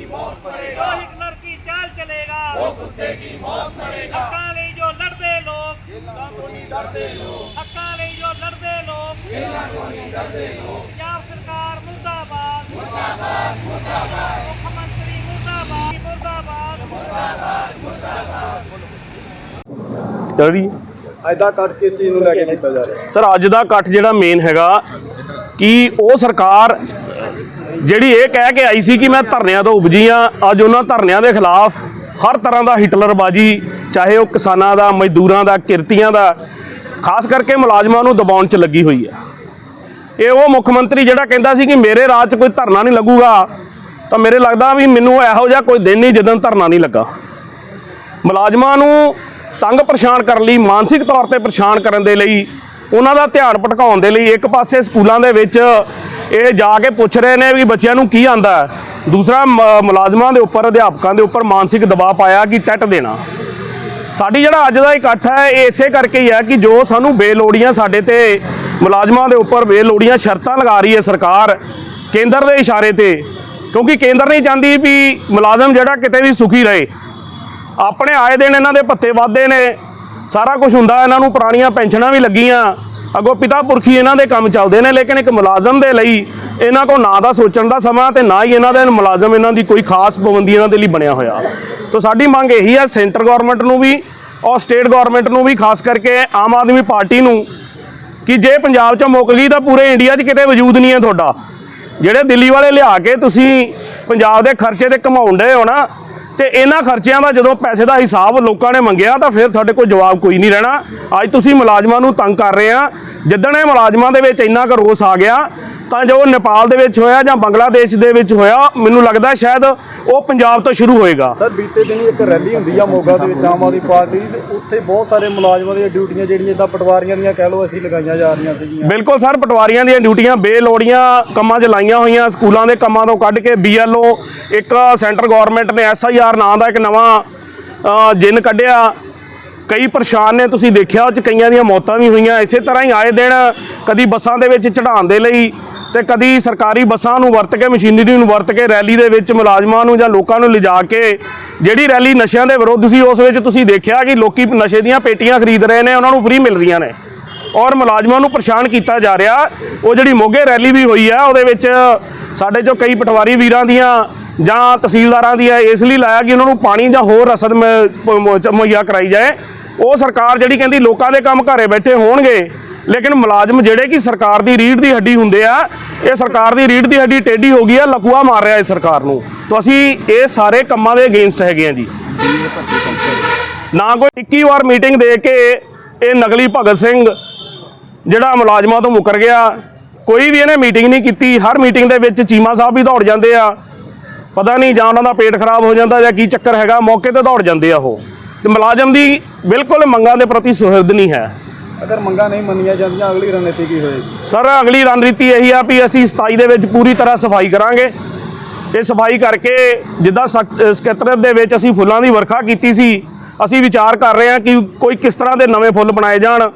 की मौत मरेगा जो हिटलर की चाल चलेगा वो कुत्ते की मौत मरेगा हक्का ले जो लड़ते लोग डरते लोग हक्का ले जो लड़ते लोग डरते लोग पंजाब सरकार मुर्दाबाद मुर्दाबाद मुर्दाबाद मुख्यमंत्री मुर्दाबाद मुर्दाबाद मुर्दाबाद मुर्दाबाद ਚੱਲ ਰਹੀ ਹੈ। ਅੱਜ ਦਾ ਕੱਟ ਕਿਸ ਚੀਜ਼ ਨੂੰ ਲੈ ਕੇ ਕੀਤਾ ਜਾ ਰਿਹਾ ਸਰ ਅੱਜ ਦਾ ਇਕੱਠ ਜਿਹੜਾ ਮੇਨ ਹੈਗਾ ਕਿ ਉਹ ਸਰਕਾਰ ਜਿਹੜੀ ਇਹ ਕਹਿ ਕੇ ਆਈ ਸੀ ਕਿ ਮੈਂ ਧਰਨਿਆਂ ਤੋਂ ਉਪਜੀ ਆ ਅੱਜ ਉਹਨਾਂ ਧਰਨਿਆਂ ਦੇ ਖਿਲਾਫ ਹਰ ਤਰ੍ਹਾਂ ਦਾ ਹਿਟਲਰਬਾਜੀ, ਚਾਹੇ ਉਹ ਕਿਸਾਨਾਂ ਦਾ, ਮਜ਼ਦੂਰਾਂ ਦਾ, ਕਿਰਤੀਆਂ ਦਾ, ਖਾਸ ਕਰਕੇ ਮੁਲਾਜ਼ਮਾਂ ਨੂੰ ਦਬਾਉਣ 'ਚ ਲੱਗੀ ਹੋਈ ਹੈ। ਇਹ ਉਹ ਮੁੱਖ ਮੰਤਰੀ ਜਿਹੜਾ ਕਹਿੰਦਾ ਸੀ ਕਿ ਮੇਰੇ ਰਾਜ 'ਚ ਕੋਈ ਧਰਨਾ ਨਹੀਂ ਲੱਗੂਗਾ, ਤਾਂ ਮੇਰੇ ਲੱਗਦਾ ਵੀ ਮੈਨੂੰ ਇਹੋ ਜਿਹਾ ਕੋਈ ਦਿਨ ਨਹੀਂ ਜਦੋਂ ਧਰਨਾ ਨਹੀਂ ਲੱਗਾ। ਮੁਲਾਜ਼ਮਾਂ ਨੂੰ ਤੰਗ ਪਰੇਸ਼ਾਨ ਕਰਨ ਲਈ, ਮਾਨਸਿਕ ਤੌਰ ਤੇ ਪਰੇਸ਼ਾਨ ਕਰਨ ਦੇ ਲਈ, ਉਹਨਾਂ ਦਾ ਧਿਆਨ ਭਟਕਾਉਣ ਦੇ ਲਈ ਇੱਕ ਪਾਸੇ ਸਕੂਲਾਂ ਦੇ ਵਿੱਚ ਇਹ ਜਾ ਕੇ ਪੁੱਛ ਰਹੇ ਨੇ ਵੀ ਬੱਚਿਆਂ ਨੂੰ ਕੀ ਆਂਦਾ ਦੂਸਰਾ, ਮ- ਮੁਲਾਜ਼ਮਾਂ ਦੇ ਉੱਪਰ, ਅਧਿਆਪਕਾਂ ਦੇ ਉੱਪਰ ਮਾਨਸਿਕ ਦਬਾਅ ਪਾਇਆ ਕਿ ਟੈਟ ਦੇਣਾ। ਸਾਡੀ ਜਿਹੜਾ ਅੱਜ ਦਾ ਇਕੱਠ ਹੈ, ਇਹ ਇਸੇ ਕਰਕੇ ਹੀ ਹੈ ਕਿ ਜੋ ਸਾਨੂੰ ਬੇਲੋੜੀਆਂ ਸਾਡੇ ਤੇ, ਮੁਲਾਜ਼ਮਾਂ ਦੇ ਉੱਪਰ ਬੇਲੋੜੀਆਂ ਸ਼ਰਤਾਂ ਲਗਾ ਰਹੀ ਹੈ ਸਰਕਾਰ ਕੇਂਦਰ ਦੇ ਇਸ਼ਾਰੇ ਤੇ। ਕਿਉਂਕਿ ਕੇਂਦਰ ਨਹੀਂ ਚਾਹੁੰਦੀ ਵੀ ਮੁਲਾਜ਼ਮ ਜਿਹੜਾ ਕਿਤੇ ਵੀ ਸੁਖੀ ਰਹੇ। ਆਪਣੇ ਆਏ ਦਿਨ ਇਹਨਾਂ ਦੇ ਪੱਤੇ ਵਾਧੇ ਨੇ। ਸਾਰਾ ਕੁਝ ਹੁੰਦਾ, ਇਹਨਾਂ ਨੂੰ ਪੁਰਾਣੀਆਂ ਪੈਨਸ਼ਨਾਂ ਵੀ ਲੱਗੀਆਂ। ਅੱਗੋਂ ਪਿਤਾ ਪੁਰਖੀ ਇਹਨਾਂ ਦੇ ਕੰਮ ਚੱਲਦੇ ਨੇ, ਲੇਕਿਨ ਇੱਕ ਮੁਲਾਜ਼ਮ ਦੇ ਲਈ ਇਹਨਾਂ ਕੋਲ ਨਾ ਦਾ ਸੋਚਣ ਦਾ ਸਮਾਂ ਤੇ ਨਾ ਹੀ ਇਹਨਾਂ ਦੇ ਮੁਲਾਜ਼ਮ ਇਹਨਾਂ ਦੀ ਕੋਈ ਖਾਸ ਪਾਬੰਦੀ ਇਹਨਾਂ ਦੇ ਲਈ ਬਣਿਆ ਹੋਇਆ। ਤਾਂ ਸਾਡੀ ਮੰਗ ਇਹੀ ਹੈ, ਸੈਂਟਰ ਗਵਰਨਮੈਂਟ ਨੂੰ ਵੀ ਔਰ ਸਟੇਟ ਗਵਰਨਮੈਂਟ ਨੂੰ ਵੀ, ਖਾਸ ਕਰਕੇ ਆਮ ਆਦਮੀ ਪਾਰਟੀ ਨੂੰ, ਕਿ ਜੇ ਪੰਜਾਬ 'ਚ ਮੁੱਕ ਗਈ ਤਾਂ ਪੂਰੇ ਇੰਡੀਆ 'ਚ ਕਿਤੇ ਵਜੂਦ ਨਹੀਂ ਹੈ ਤੁਹਾਡਾ। ਜਿਹੜੇ ਦਿੱਲੀ ਵਾਲੇ ਲਿਆ ਕੇ ਤੁਸੀਂ ਪੰਜਾਬ ਦੇ ਖਰਚੇ ਤੇ ਕਮਾਉਂਦੇ ਹੋ ਨਾ ਤੇ ਇਹਨਾਂ ਖਰਚਿਆਂ ਦਾ ਜਦੋਂ ਪੈਸੇ ਦਾ ਹਿਸਾਬ ਲੋਕਾਂ ਨੇ ਮੰਗਿਆ ਤਾਂ ਫਿਰ ਤੁਹਾਡੇ ਕੋਲ ਜਵਾਬ ਕੋਈ ਨਹੀਂ ਰਹਿਣਾ। ਅੱਜ ਤੁਸੀਂ ਮੁਲਾਜ਼ਮਾਂ ਨੂੰ ਤੰਗ ਕਰ ਰਹੇ ਆ। ਜਿੱਦਣ ਇਹ ਮੁਲਾਜ਼ਮਾਂ ਦੇ ਵਿੱਚ ਇੰਨਾ ਕੁ ਰੋਸ ਆ ਗਿਆ ਤਾਂ ਜੋ ਨੇਪਾਲ ਦੇ ਵਿੱਚ ਹੋਇਆ ਜਾਂ ਬੰਗਲਾਦੇਸ਼ ਦੇ ਵਿੱਚ ਹੋਇਆ ਮੈਨੂੰ ਲੱਗਦਾ ਸ਼ਾਇਦ ਉਹ ਪੰਜਾਬ ਤੋਂ ਸ਼ੁਰੂ ਹੋਏਗਾ। ਸਰ ਬੀਤੇ ਦਿਨੀ ਇੱਕ ਰੈਲੀ ਹੁੰਦੀ ਆ ਮੋਗਾ ਦੇ ਵਿੱਚ ਆਮ ਆਦਮੀ ਪਾਰਟੀ ਦੀ ਤੇ ਉੱਥੇ ਬਹੁਤ ਸਾਰੇ ਮੁਲਾਜ਼ਮਾਂ ਦੀਆਂ ਡਿਊਟੀਆਂ ਜਿਹੜੀਆਂ ਇਦਾਂ ਪਟਵਾਰੀਆਂ ਦੀਆਂ ਕਹਿ ਲਓ ਅਸੀਂ ਲਗਾਈਆਂ ਜਾ ਰਹੀਆਂ ਸੀਗੀਆਂ। ਬਿਲਕੁਲ ਸਰ ਪਟਵਾਰੀਆਂ ਦੀਆਂ ਡਿਊਟੀਆਂ ਬੇਲੋੜੀਆਂ ਕੰਮਾਂ 'ਚ ਲਾਈਆਂ ਹੋਈਆਂ ਸਕੂਲਾਂ ਦੇ ਕੰਮਾਂ ਤੋਂ ਕੱਢ ਕੇ ਬੀਐਲਓ ਇੱਕ ਸੈਂਟਰ ਗਵਰਨਮੈਂਟ ਨੇ ਐਸਆਈਆਰ ਨਾਂ ਦਾ ਇੱਕ ਨਵਾਂ ਜਿੰਨ ਕੱਢਿਆ। ਕਈ ਪਰੇਸ਼ਾਨ ਨੇ, ਤੁਸੀਂ ਦੇਖਿਆ ਉਹ 'ਚ ਕਈਆਂ ਦੀਆਂ ਮੌਤਾਂ ਵੀ ਹੋਈਆਂ। ਇਸੇ ਤਰ੍ਹਾਂ ਹੀ ਆਏ ਦਿਨ ਕਦੀ ਬੱਸਾਂ ਦੇ ਵਿੱਚ ਚੜਾਉਣ ਦੇ ਲਈ ਤੇ ਕਦੀ ਸਰਕਾਰੀ ਬੱਸਾਂ ਨੂੰ ਵਰਤ ਕੇ, ਮਸ਼ੀਨਰੀ ਨੂੰ ਵਰਤ ਕੇ, ਰੈਲੀ ਦੇ ਵਿੱਚ ਮੁਲਾਜ਼ਮਾਂ ਨੂੰ ਜਾਂ ਲੋਕਾਂ ਨੂੰ ਲਿਜਾ ਕੇ, ਜਿਹੜੀ ਰੈਲੀ ਨਸ਼ਿਆਂ ਦੇ ਵਿਰੁੱਧ ਸੀ, ਉਸ ਵਿੱਚ ਤੁਸੀਂ ਦੇਖਿਆ ਕਿ ਲੋਕੀ ਨਸ਼ੇ ਦੀਆਂ ਪੇਟੀਆਂ ਖਰੀਦ ਰਹੇ ਨੇ, ਉਹਨਾਂ ਨੂੰ ਫ੍ਰੀ ਮਿਲ ਰਹੀਆਂ ਨੇ। ਔਰ ਮੁਲਾਜ਼ਮਾਂ ਨੂੰ ਪਰੇਸ਼ਾਨ ਕੀਤਾ ਜਾ ਰਿਹਾ। ਉਹ ਜਿਹੜੀ ਮੋਗੇ ਰੈਲੀ ਵੀ ਹੋਈ ਆ, ਉਹਦੇ ਵਿੱਚ ਸਾਡੇ ਚੋਂ ਕਈ ਪਟਵਾਰੀ ਵੀਰਾਂ ਦੀਆਂ ਜਾਂ ਤਹਿਸੀਲਦਾਰਾਂ ਦੀ ਹੈ, ਇਸ ਲਈ ਲਾਇਆ ਕਿ ਉਹਨਾਂ ਨੂੰ ਪਾਣੀ ਜਾਂ ਹੋਰ ਰਸਦ ਮ- ਮੁਹੱਈਆ ਕਰਾਈ ਜਾਏ। ਉਹ ਸਰਕਾਰ ਜਿਹੜੀ ਕਹਿੰਦੀ ਲੋਕਾਂ ਦੇ ਕੰਮ ਘਰੇ ਬੈਠੇ ਹੋਣਗੇ, ਲੇਕਿਨ ਮੁਲਾਜ਼ਮ ਜਿਹੜੇ ਕਿ ਸਰਕਾਰ ਦੀ ਰੀੜ ਦੀ ਹੱਡੀ ਹੁੰਦੇ ਆ, ਇਹ ਸਰਕਾਰ ਦੀ ਰੀੜ ਦੀ ਹੱਡੀ ਟੇਢੀ ਹੋ ਗਈ ਆ ਲਕੂਆ ਮਾਰ ਰਿਹਾ ਇਸ ਸਰਕਾਰ ਨੂੰ। ਤਾਂ ਅਸੀਂ ਇਹ ਸਾਰੇ ਕੰਮਾਂ ਦੇ ਅਗੇਂਸਟ ਹੈਗੇ ਆ ਜੀ। ਨਾ ਕੋਈ 21 ਵਾਰ ਮੀਟਿੰਗ ਦੇ ਕੇ ਇਹ ਨਕਲੀ ਭਗਤ ਸਿੰਘ ਜਿਹੜਾ ਮੁਲਾਜ਼ਮਾਂ ਤੋਂ ਮੁਕਰ ਗਿਆ, ਕੋਈ ਵੀ ਇਹਨੇ ਮੀਟਿੰਗ ਨਹੀਂ ਕੀਤੀ। ਹਰ ਮੀਟਿੰਗ ਦੇ ਵਿੱਚ ਚੀਮਾ ਸਾਹਿਬ ਵੀ ਦੌੜ ਜਾਂਦੇ ਆ। ਪਤਾ ਨਹੀਂ ਜਾਂ ਉਹਨਾਂ ਦਾ ਪੇਟ ਖਰਾਬ ਹੋ ਜਾਂਦਾ ਜਾਂ ਕੀ ਚੱਕਰ ਹੈਗਾ ਮੌਕੇ ਤੇ ਦੌੜ ਜਾਂਦੇ ਆ ਉਹ। ਤੇ ਮੁਲਾਜ਼ਮ ਦੀ ਬਿਲਕੁਲ ਮੰਗਾਂ ਦੇ ਪ੍ਰਤੀ ਸੁਹਿਰਦ ਨਹੀਂ ਹੈ। ਅਗਰ ਮੰਗਾਂ ਨਹੀਂ ਮੰਨੀਆਂ ਜਾਂਦੀਆਂ ਅਗਲੀ ਰਣਨੀਤੀ ਕੀ ਹੋਏਗੀ? ਸਰ ਅਗਲੀ ਰਣਨੀਤੀ ਇਹੀ ਆ ਵੀ ਅਸੀਂ 27 ਦੇ ਵਿੱਚ ਪੂਰੀ ਤਰ੍ਹਾਂ ਸਫ਼ਾਈ ਕਰਾਂਗੇ। ਇਹ ਸਫ਼ਾਈ ਕਰਕੇ ਜਿੱਦਾਂ ਸਕ- ਸਕੱਤਰਤ ਦੇ ਵਿੱਚ ਅਸੀਂ ਫੁੱਲਾਂ ਦੀ ਵਰਖਾ ਕੀਤੀ ਸੀ ਅਸੀਂ ਵਿਚਾਰ ਕਰ ਰਹੇ ਹਾਂ ਕਿ ਕੋਈ ਕਿਸ ਤਰ੍ਹਾਂ ਦੇ ਨਵੇਂ ਫੁੱਲ ਬਣਾਏ ਜਾਣ।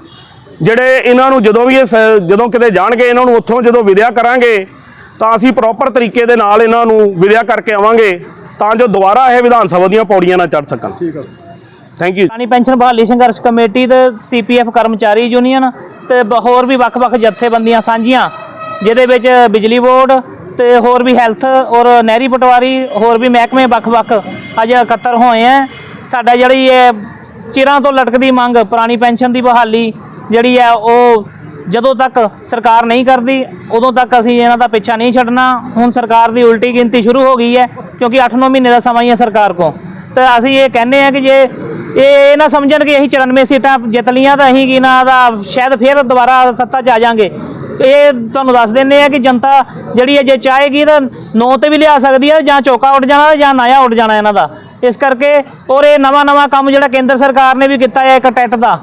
ਜਿਹੜੇ ਇਹਨਾਂ ਨੂੰ ਜਦੋਂ ਵੀ ਇਹ ਜਦੋਂ ਕਿਤੇ ਜਾਣਗੇ ਇਹਨਾਂ ਨੂੰ ਉੱਥੋਂ ਜਦੋਂ ਵਿਦਿਆ ਕਰਾਂਗੇ ਤਾਂ ਅਸੀਂ ਪ੍ਰੋਪਰ ਤਰੀਕੇ ਦੇ ਨਾਲ ਇਹਨਾਂ ਨੂੰ ਵਿਦਿਆ ਕਰਕੇ ਆਵਾਂਗੇ ਤਾਂ ਜੋ ਦੁਬਾਰਾ ਇਹ ਵਿਧਾਨ ਸਭਾ ਦੀਆਂ ਪੌੜੀਆਂ ਨਾ ਚੜ ਸਕਣ। ਠੀਕ ਹੈ ਥੈਂਕ ਯੂ ਪੁਰਾਣੀ ਪੈਨਸ਼ਨ ਬਹਾਲੀ ਸੰਘਰਸ਼ ਕਮੇਟੀ ਤੇ ਸੀਪੀਐਫ ਕਰਮਚਾਰੀ ਯੂਨੀਅਨ ਤੇ ਬ- ਹੋਰ ਵੀ ਵੱਖ-ਵੱਖ ਜਥੇਬੰਦੀਆਂ ਸਾਂਝੀਆਂ ਜਿਹਦੇ ਵਿੱਚ ਬਿਜਲੀ ਬੋਰਡ ਤੇ ਹੋਰ ਵੀ ਹੈਲਥ ਔਰ ਨਹਿਰੀ ਪਟਵਾਰੀ ਹੋਰ ਵੀ ਮਹਿਕਮੇ ਵੱਖ-ਵੱਖ ਅੱਜ ਇਕੱਤਰ ਹੋਏ ਆ ਸਾਡਾ ਜਿਹੜੀ ਇਹ ਚਿਰਾਂ ਤੋਂ ਲਟਕਦੀ ਮੰਗ ਪੁਰਾਣੀ ਪੈਨਸ਼ਨ ਦੀ ਬਹਾਲੀ ਜਿਹੜੀ ਹੈ ਉਹ ਜਦੋਂ ਤੱਕ ਸਰਕਾਰ ਨਹੀਂ ਕਰਦੀ, ਉਦੋਂ ਤੱਕ ਅਸੀਂ ਇਹਨਾਂ ਦਾ ਪਿੱਛਾ ਨਹੀਂ ਛੱਡਣਾ। ਹੁਣ ਸਰਕਾਰ ਦੀ ਉਲਟੀ ਗਿਣਤੀ ਸ਼ੁਰੂ ਹੋ ਗਈ ਹੈ, ਕਿਉਂਕਿ 8-9 ਮਹੀਨੇ ਦਾ ਸਮਾਂ ਹੀ ਹੈ ਸਰਕਾਰ ਕੋਲ। ਤੇ ਅਸੀਂ ਇਹ ਕਹਿੰਦੇ ਆ ਕਿ ਜੇ ਇਹ ਇਹ ਨਾ ਸਮਝਣ ਕਿ ਅਸੀਂ 94 ਸੀਟਾਂ ਜਿੱਤ ਲੀਆਂ ਤਾਂ ਅਸੀਂ ਕੀ ਨਾ ਦਾ ਸ਼ਾਇਦ ਫਿਰ ਦੁਬਾਰਾ ਸੱਤਾ 'ਚ ਆ ਜਾਾਂਗੇ। ਇਹ ਤੁਹਾਨੂੰ ਦੱਸ ਦਿੰਦੇ ਆ ਕਿ ਜਨਤਾ ਜਿਹੜੀ ਹੈ, ਜੇ ਚਾਹੇਗੀ ਤਾਂ ਨੌ ਤੇ ਵੀ ਲਿਆ ਸਕਦੀ ਹੈ, ਜਾਂ ਚੌਕਾ ਉੱਡ ਜਾਣਾ ਜਾਂ ਨਾਇਆ ਉੱਡ ਜਾਣਾ ਇਹਨਾਂ ਦਾ। ਇਸ ਕਰਕੇ ਔਰ ਇਹ ਨਵਾਂ ਨਵਾਂ ਕੰਮ ਜਿਹੜਾ ਕੇਂਦਰ ਸਰਕਾਰ ਨੇ ਵੀ ਕੀਤਾ ਹੈ, ਇੱਕ ਟੈਟ ਦਾ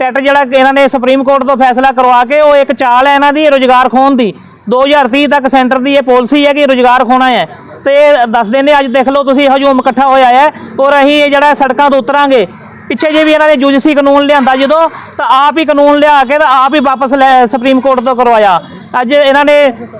ਟੈਟ ਜਿਹੜਾ ਇਹਨਾਂ ਨੇ ਸੁਪਰੀਮ ਕੋਰਟ ਤੋਂ ਫੈਸਲਾ ਕਰਵਾ ਕੇ ਉਹ ਇੱਕ ਚਾਲ ਹੈ ਇਹਨਾਂ ਦੀ ਰੋਜ਼ਗਾਰ ਖੋਣ ਦੀ। 2030 ਤੱਕ ਸੈਂਟਰ ਦੀ ਇਹ ਪਾਲਿਸੀ ਹੈ ਕਿ ਰੋਜ਼ਗਾਰ ਖੋਣਾ ਹੈ। ਤੇ ਇਹ ਦੱਸਦੇ ਨੇ ਅੱਜ ਦੇਖ ਲਓ ਤੁਸੀਂ ਹਜੂਮ ਇਕੱਠਾ ਹੋਇਆ ਹੈ ਔਰ ਅਸੀਂ ਇਹ ਜਿਹੜਾ ਸੜਕਾਂ ਤੋਂ ਉਤਰਾਂਗੇ, ਪਿੱਛੇ ਜੇ ਵੀ ਇਹਨਾਂ ਨੇ ਯੂਜੀਸੀ ਕਾਨੂੰਨ ਲਿਆਂਦਾ ਜਦੋਂ, ਤਾਂ ਆਪ ਹੀ ਕਾਨੂੰਨ ਲਿਆ ਕੇ ਤਾਂ ਆਪ ਹੀ ਵਾਪਸ ਲੈ ਸੁਪਰੀਮ ਕੋਰਟ ਤੋਂ ਕਰਵਾਇਆ। ਅੱਜ ਇਹਨਾਂ ਨੇ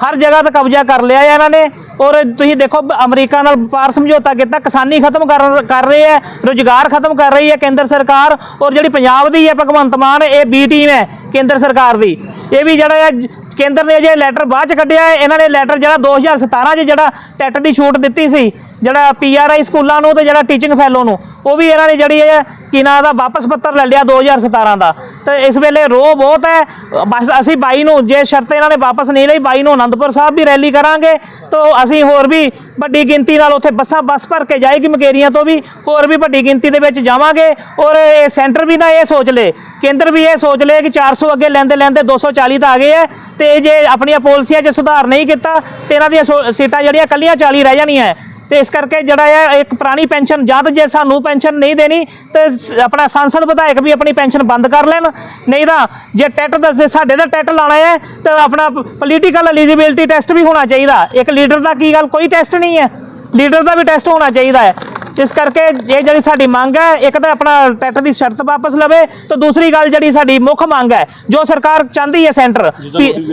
ਹਰ ਜਗ੍ਹਾ ਤੇ ਕਬਜ਼ਾ ਕਰ ਲਿਆ ਹੈ ਇਹਨਾਂ ਨੇ। ਔਰ ਤੁਸੀਂ ਦੇਖੋ, ਅਮਰੀਕਾ ਨਾਲ ਵਪਾਰ ਸਮਝੌਤਾ ਕੀਤਾ, ਕਿਸਾਨੀ ਖਤਮ ਕਰ ਕਰ ਰਹੇ ਹੈ, ਰੁਜ਼ਗਾਰ ਖਤਮ ਕਰ ਰਹੀ ਹੈ ਕੇਂਦਰ ਸਰਕਾਰ। ਔਰ ਜਿਹੜੀ ਪੰਜਾਬ ਦੀ ਹੈ, ਭਗਵੰਤ ਮਾਨ, ਇਹ ਬੀ ਟੀਮ ਹੈ ਕੇਂਦਰ ਸਰਕਾਰ ਦੀ। ਇਹ ਵੀ ਜਿਹੜਾ ਹੈ, ਕੇਂਦਰ ਨੇ ਜੇ ਲੈਟਰ ਬਾਅਦ ਚ ਕੱਢਿਆ ਹੈ। ਇਹਨਾਂ ਨੇ ਲੈਟਰ ਜਿਹੜਾ 2017 'ਚ ਜਿਹੜਾ ਟੈਟ ਦੀ ਛੂਟ ਦਿੱਤੀ ਸੀ ਜਿਹੜਾ ਪੀਆਰਆਈ ਸਕੂਲਾਂ ਨੂੰ ਤੇ ਜਿਹੜਾ ਟੀਚਿੰਗ ਫੈਲੋ ਨੂੰ, ਉਹ ਵੀ ਇਹਨਾਂ ਨੇ ਜਿਹੜੀ ਹੈ ਕਿ ਨਾ ਦਾ ਵਾਪਸ ਪੱਤਰ ਲੈ ਲਿਆ 2017 ਦਾ। ਤੇ ਇਸ ਵੇਲੇ ਰੋ ਬਹੁਤ ਹੈ। ਬਸ ਅਸੀਂ 22 ਨੂੰ, ਜੇ ਸ਼ਰਤ ਇਹਨਾਂ ਨੇ ਵਾਪਸ ਨਹੀਂ ਲਈ 22 ਨੂੰ ਅਨੰਦਪੁਰ ਸਾਹਿਬ ਵੀ ਰੈਲੀ ਕਰਾਂਗੇ। ਤਾਂ ਅਸੀਂ ਹੋਰ ਵੀ ਵੱਡੀ ਗਿਣਤੀ ਨਾਲ ਉੱਥੇ ਬੱਸਾਂ, ਬੱਸ ਭਰ ਕੇ ਜਾਏਗੀ ਮਕੇਰੀਆਂ ਤੋਂ ਵੀ, ਹੋਰ ਵੀ ਵੱਡੀ ਗਿਣਤੀ ਦੇ ਵਿੱਚ ਜਾਵਾਂਗੇ। ਔਰ ਇਹ ਸੈਂਟਰ ਵੀ ਨਾ ਇਹ ਸੋਚ ਲੇ, ਕੇਂਦਰ ਵੀ ਇਹ ਸੋਚ ਲੇ ਕਿ 400 ਅੱਗੇ ਲੈਂਦੇ ਲੈਂਦੇ 240 ਤਾਂ ਆ ਗਏ ਹੈ। ਤੇ ਜੇ ਆਪਣੀਆਂ ਪਾਲਿਸੀਆਂ 'ਚ ਸੁਧਾਰ ਨਹੀਂ ਕੀਤਾ, ਤੇ ਇਹਨਾਂ ਦੀਆਂ ਸੋ- ਸੀਟਾਂ ਜਿਹੜੀਆਂ ਕੱਲੀਆਂ 40 ਰਹਿ ਜਾਣੀਆਂ ਤੇ ਇਸ ਕਰਕੇ ਜਿਹੜਾ ਹੈ ਇੱਕ ਪੁਰਾਣੀ ਪੈਨਸ਼ਨ, ਜਦ ਜੇ ਸਾਨੂੰ ਪੈਨਸ਼ਨ ਨਹੀਂ ਦੇਣੀ, ਤੇ ਆਪਣਾ ਸੰਸਦ ਵਿਧਾਇਕ ਵੀ ਆਪਣੀ ਪੈਨਸ਼ਨ ਬੰਦ ਕਰ ਲੈਣ। ਨਹੀਂ ਤਾਂ ਜੇ ਟੈਟ ਦਾ ਸਾਡੇ ਦਾ ਟੈਟ ਲਾਣਾ ਹੈ, ਤਾਂ ਆਪਣਾ ਪੋਲੀਟੀਕਲ ਐਲੀਜੀਬਿਲਟੀ ਟੈਸਟ ਵੀ ਹੋਣਾ ਚਾਹੀਦਾ। ਇੱਕ ਲੀਡਰ ਦਾ ਕੀ ਗੱਲ? ਕੋਈ ਟੈਸਟ ਨਹੀਂ ਹੈ। ਲੀਡਰ ਦਾ ਵੀ ਟੈਸਟ ਹੋਣਾ ਚਾਹੀਦਾ ਹੈ। ਇਸ ਕਰਕੇ ਇਹ ਜਿਹੜੀ ਸਾਡੀ ਮੰਗ ਹੈ ਇੱਕ ਤਾਂ ਆਪਣਾ ਟੈਟ ਦੀ ਸ਼ਰਤ ਵਾਪਸ ਲਵੇ ਤੇ ਦੂਸਰੀ ਗੱਲ ਜਿਹੜੀ ਸਾਡੀ ਮੁੱਖ ਮੰਗ ਹੈ ਜੋ ਸਰਕਾਰ ਚਾਹੁੰਦੀ ਹੈ ਸੈਂਟਰ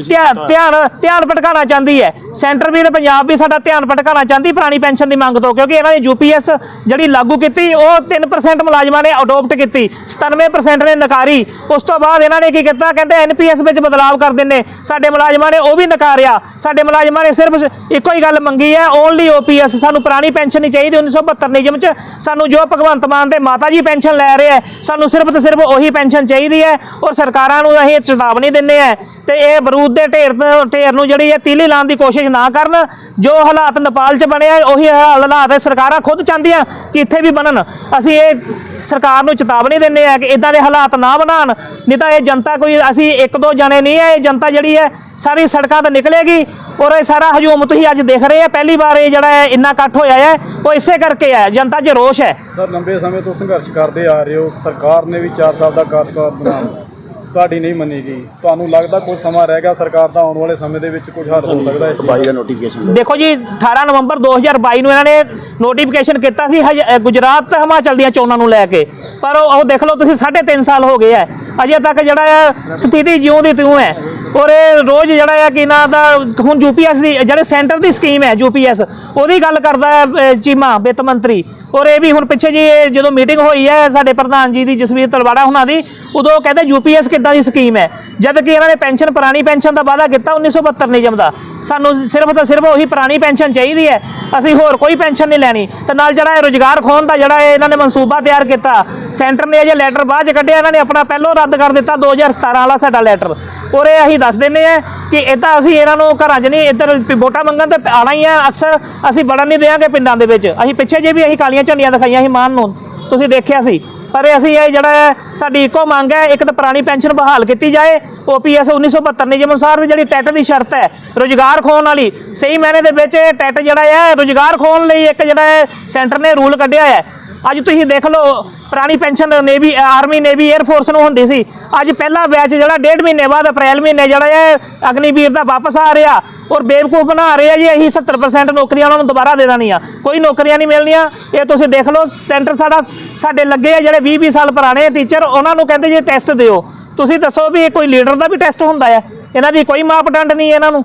ਧਿਆਨ ਧਿਆਨ ਧਿਆਨ ਭਟਕਾਉਣਾ ਚਾਹੁੰਦੀ ਹੈ। ਸੈਂਟਰ ਵੀ ਤੇ ਪੰਜਾਬ ਵੀ ਸਾਡਾ ਧਿਆਨ ਭਟਕਾਉਣਾ ਚਾਹੁੰਦੀ ਪੁਰਾਣੀ ਪੈਨਸ਼ਨ ਦੀ ਮੰਗ ਤੋਂ ਕਿਉਂਕਿ ਇਹਨਾਂ ਨੇ ਯੂਪੀਐਸ ਜਿਹੜੀ ਲਾਗੂ ਕੀਤੀ ਉਹ 3% ਮੁਲਾਜ਼ਮਾਂ ਨੇ ਅਡਾਪਟ ਕੀਤੀ 97% ਨੇ ਨਕਾਰੀ। ਉਸ ਤੋਂ ਬਾਅਦ ਇਹਨਾਂ ਨੇ ਕੀ ਕੀਤਾ ਕਹਿੰਦੇ ਐਨਪੀਐਸ ਵਿੱਚ ਬਦਲਾਅ ਕਰ ਦਿੰਨੇ ਸਾਡੇ ਮੁਲਾਜ਼ਮਾਂ ਨੇ ਉਹ ਵੀ ਨਕਾਰਿਆ। ਸਾਡੇ ਮੁਲਾਜ਼ਮਾਂ ਨੇ ਸਿਰਫ ਇੱਕੋ ਹੀ ਗੱਲ ਮੰਗੀ ਹੈ ਓਨਲੀ ਓਪੀਐਸ ਸਾਨੂੰ ਪੁਰਾਣੀ ਪੈਨਸ਼ਨ ਨਹੀਂ ਚਾਹੀਦੀ 1972 ਨਿਯਮ ਚ ਸਾਨੂੰ ਜੋ ਭਗਵੰਤ ਮਾਨ ਦੇ ਮਾਤਾ ਜੀ ਪੈਨਸ਼ਨ ਲੈ ਰਹੇ ਹੈ, ਸਾਨੂੰ ਸਿਰਫ ਤੇ ਸਿਰਫ ਉਹੀ ਪੈਨਸ਼ਨ ਚਾਹੀਦੀ ਹੈ ਔਰ ਸਰਕਾਰਾਂ ਨੂੰ ਅਸੀਂ ਚੇਤਾਵਨੀ ਦਿੰਨੇ ਆ ਤੇ ਇਹ ਬਰੂਦ ਦੇ ਢੇਰ ਢੇਰ ਨੂੰ ਜਿਹੜੀ ਹੈ ਤੀਲੀ ਲਾਉਣ ਦੀ ਕੋਸ਼ਿਸ਼ ਨਾ ਕਰਨ, ਜੋ ਹਾਲਾਤ ਨੇਪਾਲ 'ਚ ਬਣਿਆ ਉਹੀ ਹਾਲਾਤ ਸਰਕਾਰਾਂ ਖੁਦ ਚਾਹੁੰਦੀਆਂ ਕਿ ਇੱਥੇ ਵੀ ਬਣਨ। ਅਸੀਂ ਇਹ ਸਰਕਾਰ ਨੂੰ ਚੇਤਾਵਨੀ ਦਿੰਨੇ ਆ ਕਿ ਇਦਾਂ ਦੇ ਹਾਲਾਤ ਨਾ ਬਣਾਉਣ, ਨਹੀਂ ਤਾਂ ਇਹ ਜਨਤਾ ਕੋਈ, ਅਸੀਂ ਇੱਕ ਦੋ ਜਣੇ ਨਹੀਂ ਹੈ, ਇਹ ਜਨਤਾ ਜਿਹੜੀ ਹੈ ਸਾਰੀ ਸੜਕਾਂ ਤੇ ਨਿਕਲੇਗੀ ਔਰ ਇਹ ਸਾਰਾ ਹਜੂਮ ਤੁਸੀਂ ਅੱਜ ਦੇਖ ਰਹੇ ਆ ਪਹਿਲੀ ਵਾਰ ਇਹ ਜਿਹੜਾ ਹੈ ਇੰਨਾ ਇਕੱਠ ਹੋਇਆ ਹੈ ਉਹ ਇਸੇ ਕਰਕੇ ਹੈ ਜਨਤਾ 'ਚ ਰੋਸ਼ ਹੈ। ਸਰ ਲੰਬੇ ਸਮੇਂ ਤੋਂ ਸੰਘਰਸ਼ ਕਰਦੇ ਆ ਰਹੇ ਹੋ ਸਰਕਾਰ ਨੇ ਵੀ 4 ਸਾਲ ਦਾ ਕਾਰਜਕਾਲ ਬਣਾਇਆ। ਤੁਹਾਡੀ ਨਹੀਂ ਮੰਨੀ ਗਈ। ਤੁਹਾਨੂੰ ਲੱਗਦਾ ਕੁਝ ਸਮਾਂ ਰਹਿ ਗਿਆ ਸਰਕਾਰ ਦਾ ਆਉਣ ਵਾਲੇ ਸਮੇਂ ਦੇ ਵਿੱਚ ਕੁਝ ਹੱਲ ਹੋ ਸਕਦਾ ਹੈ ਚੀਜ਼ ਦਾ? ਨੋਟੀਫਿਕੇਸ਼ਨ ਦੇਖੋ ਜੀ 18 ਨਵੰਬਰ 2022 ਨੂੰ ਇਹਨਾਂ ਨੇ ਨੋਟੀਫਿਕੇਸ਼ਨ ਕੀਤਾ ਸੀ ਗੁਜਰਾਤ ਤੇ ਹਿਮਾਚਲ ਦੀਆਂ ਚੋਣਾਂ ਨੂੰ ਲੈ ਕੇ। ਪਰ ਉਹ ਦੇਖ ਲਓ ਤੁਸੀਂ 3.5 ਸਾਲ ਹੋ ਗਏ ਹੈ। ਅਜੇ ਤੱਕ ਜਿਹੜਾ ਹੈ ਸਥਿਤੀ ਜਿਉਂ ਦੀ ਤਿਉਂ ਹੈ। ਔਰ ਇਹ ਰੋਜ਼ ਜਿਹੜਾ ਹੈ ਕਿ ਨਾ ਦਾ, ਹੁਣ ਯੂਪੀਐਸ ਦੀ, ਜਿਹੜੇ ਸੈਂਟਰ ਦੀ ਸਕੀਮ ਹੈ ਯੂਪੀਐਸ ਉਹਦੀ ਗੱਲ ਕਰਦਾ ਹੈ ਚੀਮਾ, ਵਿੱਤ ਮੰਤਰੀ। ਔਰ ਇਹ ਵੀ ਹੁਣ ਪਿੱਛੇ ਜੀ ਜਦੋਂ ਮੀਟਿੰਗ ਹੋਈ ਹੈ ਸਾਡੇ ਪ੍ਰਧਾਨ ਜੀ ਦੀ, ਜਸਵੀਰ ਤਲਵਾੜਾ ਹੁਣਾਂ ਦੀ, ਉਦੋਂ ਉਹ ਕਹਿੰਦੇ ਯੂਪੀਐਸ ਕਿੱਦਾਂ ਦੀ ਸਕੀਮ ਹੈ? ਜਦ ਕਿ ਇਹਨਾਂ ਨੇ ਪੈਨਸ਼ਨ ਪੁਰਾਣੀ ਪੈਨਸ਼ਨ ਦਾ ਵਾਅਦਾ ਕੀਤਾ 1972 ਨਿਯਮ ਦਾ। ਸਾਨੂੰ ਸਿਰਫ ਤਾਂ ਸਿਰਫ ਉਹੀ ਪੁਰਾਣੀ ਪੈਨਸ਼ਨ ਚਾਹੀਦੀ ਹੈ। ਅਸੀਂ ਹੋਰ ਕੋਈ ਪੈਨਸ਼ਨ ਨਹੀਂ ਲੈਣੀ। ਤੇ ਨਾਲ ਜਿਹੜਾ ਇਹ ਰੁਜ਼ਗਾਰ ਖੋਣ ਦਾ ਜਿਹੜਾ ਇਹ ਇਹਨਾਂ ਨੇ ਮਨਸੂਬਾ ਤਿਆਰ ਕੀਤਾ, ਸੈਂਟਰ ਨੇ ਅਜੇ ਲੈਟਰ ਬਾਅਦ ਚ ਕੱਢਿਆ, ਇਹਨਾਂ ਨੇ ਆਪਣਾ ਪਹਿਲੋਂ ਰੱਦ ਕਰ ਦਿੱਤਾ 2017 ਵਾਲਾ ਸਾਡਾ ਲੈਟਰ ਔਰ ਇਹ ਅਸੀਂ ਦੱਸ ਦਿੰਨੇ ਆ ਕਿ ਇਹ ਤਾਂ ਅਸੀਂ ਇਹਨਾਂ ਨੂੰ ਘਰਾਂ 'ਚ ਨਹੀਂ, ਇੱਧਰ ਵੋਟਾਂ ਮੰਗਣ ਤੇ ਆਣਾ ਹੀ ਆ, ਅਕਸਰ ਅਸੀਂ ਵੜਨ ਨਹੀਂ ਦੇਵਾਂਗੇ ਪਿੰਡਾਂ ਦੇ ਵਿੱਚ। ਅਸੀਂ ਪਿੱਛੇ ਜੇ ਵੀ ਅਸੀਂ ਕਾਲੀਆਂ ਝੰਡੀਆਂ ਦਿਖਾਈਆਂ ਸੀ ਮਾਨ ਨੂੰ, ਤੁਸੀਂ ਦੇਖਿਆ ਸੀ। ਪਰ ਇਹ ਅਸੀਂ ਇਹ ਜਿਹੜਾ ਹੈ, ਸਾਡੀ ਇੱਕੋ ਮੰਗ ਹੈ, ਇੱਕ ਤਾਂ ਪੁਰਾਣੀ ਪੈਨਸ਼ਨ ਬਹਾਲ ਕੀਤੀ ਜਾਏ, ਓਪੀਐਸ 1972 ਨਿਯਮ ਅਨੁਸਾਰ ਦੀ ਜਿਹੜੀ ਟੈਟ ਦੀ ਸ਼ਰਤ ਹੈ, ਰੁਜ਼ਗਾਰ ਖੋਣ ਵਾਲੀ, ਸਹੀ ਮਾਇਨੇ ਦੇ ਵਿੱਚ ਇਹ ਟੈਟ ਜਿਹੜਾ ਹੈ, ਰੁਜ਼ਗਾਰ ਖੋਣ ਲਈ ਇੱਕ ਜਿਹੜਾ ਹੈ, ਸੈਂਟਰ ਨੇ ਰੂਲ ਕੱਢਿਆ ਹੈ। ਅੱਜ ਤੁਸੀਂ ਦੇਖ ਲਓ, ਪੁਰਾਣੀ pension navy army navy air force ਨੂੰ ਹੁੰਦੀ ਸੀ। ਅੱਜ ਪਹਿਲਾ ਬੈਚ ਜਿਹੜਾ ਡੇਢ ਮਹੀਨੇ ਬਾਅਦ, ਅਪ੍ਰੈਲ ਮਹੀਨੇ ਜਿਹੜਾ ਹੈ ਅਗਨੀਵੀਰ ਦਾ ਵਾਪਸ ਆ ਰਿਹਾ ਔਰ ਬੇਵਕੂਫ ਬਣਾ ਰਹੇ ਆ ਜੀ ਅਸੀਂ 70% ਨੌਕਰੀਆਂ ਉਹਨਾਂ ਨੂੰ ਦੁਬਾਰਾ ਦੇ ਦੇਣੀਆਂ। ਕੋਈ ਨੌਕਰੀਆਂ ਨਹੀਂ ਮਿਲਣੀਆਂ। ਇਹ ਤੁਸੀਂ ਦੇਖ ਲਓ ਸੈਂਟਰ ਸਾਡਾ, ਸਾਡੇ ਲੱਗੇ ਆ ਜਿਹੜੇ 20 20 ਸਾਲ ਪੁਰਾਣੇ ਟੀਚਰ ਉਹਨਾਂ ਨੂੰ ਕਹਿੰਦੇ ਜੀ ਟੈਸਟ ਦਿਓ। ਤੁਸੀਂ ਦੱਸੋ ਵੀ ਇਹ ਕੋਈ ਲੀਡਰ ਦਾ ਵੀ ਟੈਸਟ ਹੁੰਦਾ ਹੈ ਇਹਨਾਂ ਦੀ ਕੋਈ ਮਾਪਦੰਡ ਨਹੀਂ ਇਹਨਾਂ ਨੂੰ,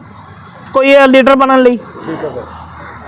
ਕੋਈ ਲੀਡਰ ਬਣਨ ਲਈ। ਠੀਕ ਹੈ ਸਰ।